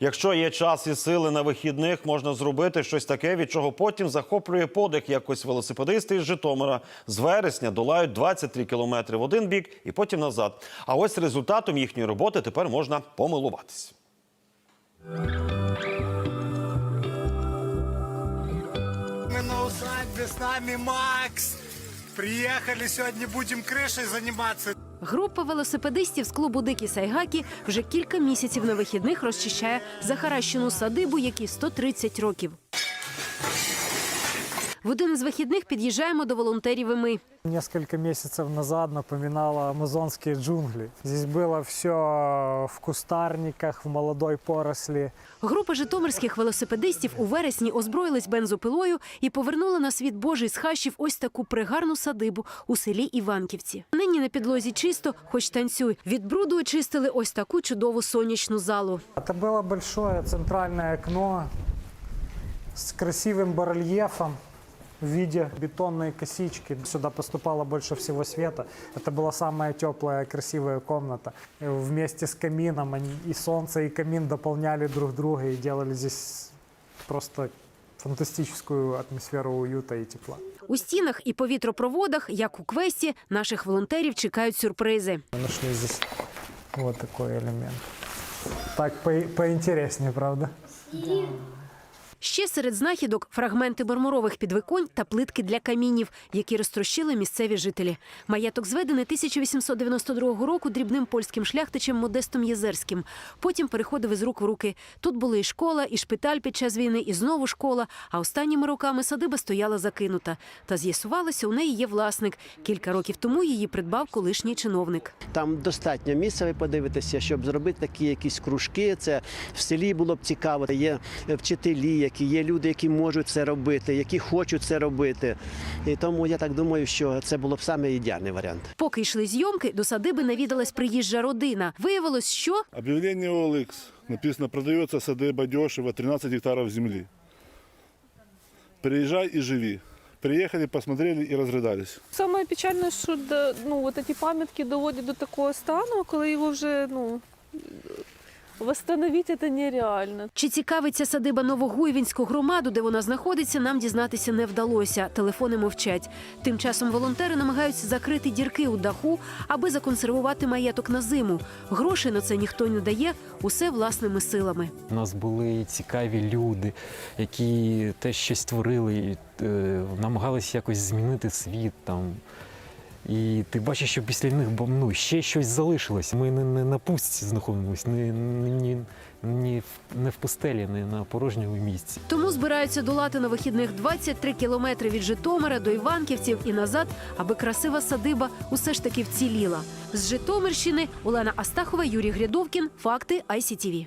Якщо є час і сили на вихідних, можна зробити щось таке, від чого потім захоплює подих. Якось велосипедисти із Житомира з вересня долають 23 кілометри в один бік і потім назад. А ось результатом їхньої роботи тепер можна помилуватись. Мы на усадьбе, с нами Макс. Приехали, сегодня будем крышей заниматься. Група велосипедистів з клубу Дикі Сайгакі вже кілька місяців на вихідних розчищає захаращену садибу, якій 130 років. В один із вихідних під'їжджаємо до волонтерів і ми. Несколько месяцев назад напоминало амазонские джунгли. Здесь было все в кустарниках, в молодой поросли. Група житомирських велосипедистів у вересні озброїлись бензопилою і повернула на світ Божий з хащів ось таку пригарну садибу у селі Іванківці. Нині на підлозі чисто, хоч танцюй. Від бруду очистили ось таку чудову сонячну залу. Это было большое центральное окно с красивым барельефом в виде бетонной косички. Сюда поступало больше всего света. Это была самая теплая, красивая комната. И Вместе с камином они, и солнце, и камин дополняли друг друга и делали здесь просто фантастическую атмосферу уюта и тепла. У стінах і повітропроводах, як у квесті, наших волонтерів чекають сюрпризи. Мы нашли здесь вот такой элемент. Так по- поинтереснее, правда? Ще серед знахідок фрагменти мармурових підвиконь та плитки для камінів, які розтрощили місцеві жителі. Маєток зведений 1892 року дрібним польським шляхтичем Модестом Єзерським. Потім переходив із рук в руки. Тут були і школа, і шпиталь під час війни, і знову школа. А останніми роками садиба стояла закинута. Та з'ясувалося, у неї є власник. Кілька років тому її придбав колишній чиновник. Там достатньо місця, ви подивитеся, щоб зробити такі якісь кружки. Це в селі було б цікаво. Є вчителі, які є люди, які можуть це робити, які хочуть це робити. І тому я так думаю, що це було б саме ідеальний варіант. Поки йшли зйомки, до садиби навідалась приїжджа родина. Виявилось, що Объявление OLX. Написано, продается садыба дешево, 13 гектаров земли. Приезжай и живи. Приехали, посмотрели и разрыдались. Саме печальне, що до- ну, от ці пам'ятки доводять до такого стану, коли його вже ну, восстановити це нереально. Чи цікавиться садиба Новогуйвінську громаду, де вона знаходиться, нам дізнатися не вдалося. Телефони мовчать. Тим часом волонтери намагаються закрити дірки у даху, аби законсервувати маєток на зиму. Грошей на це ніхто не дає, усе власними силами. У нас були цікаві люди, які теж щось творили, е, намагалися якось змінити світ там. І ти бачиш, що після них ну, ще щось залишилось. Ми не, не на пустці знаходимося, не, не, не, не в пустелі, не на порожньому місці. Тому збираються долати на вихідних 23 кілометри від Житомира до Іванківців і назад, аби красива садиба усе ж таки вціліла. З Житомирщини Олена Астахова, Юрій Грядовкін. Факти ICTV.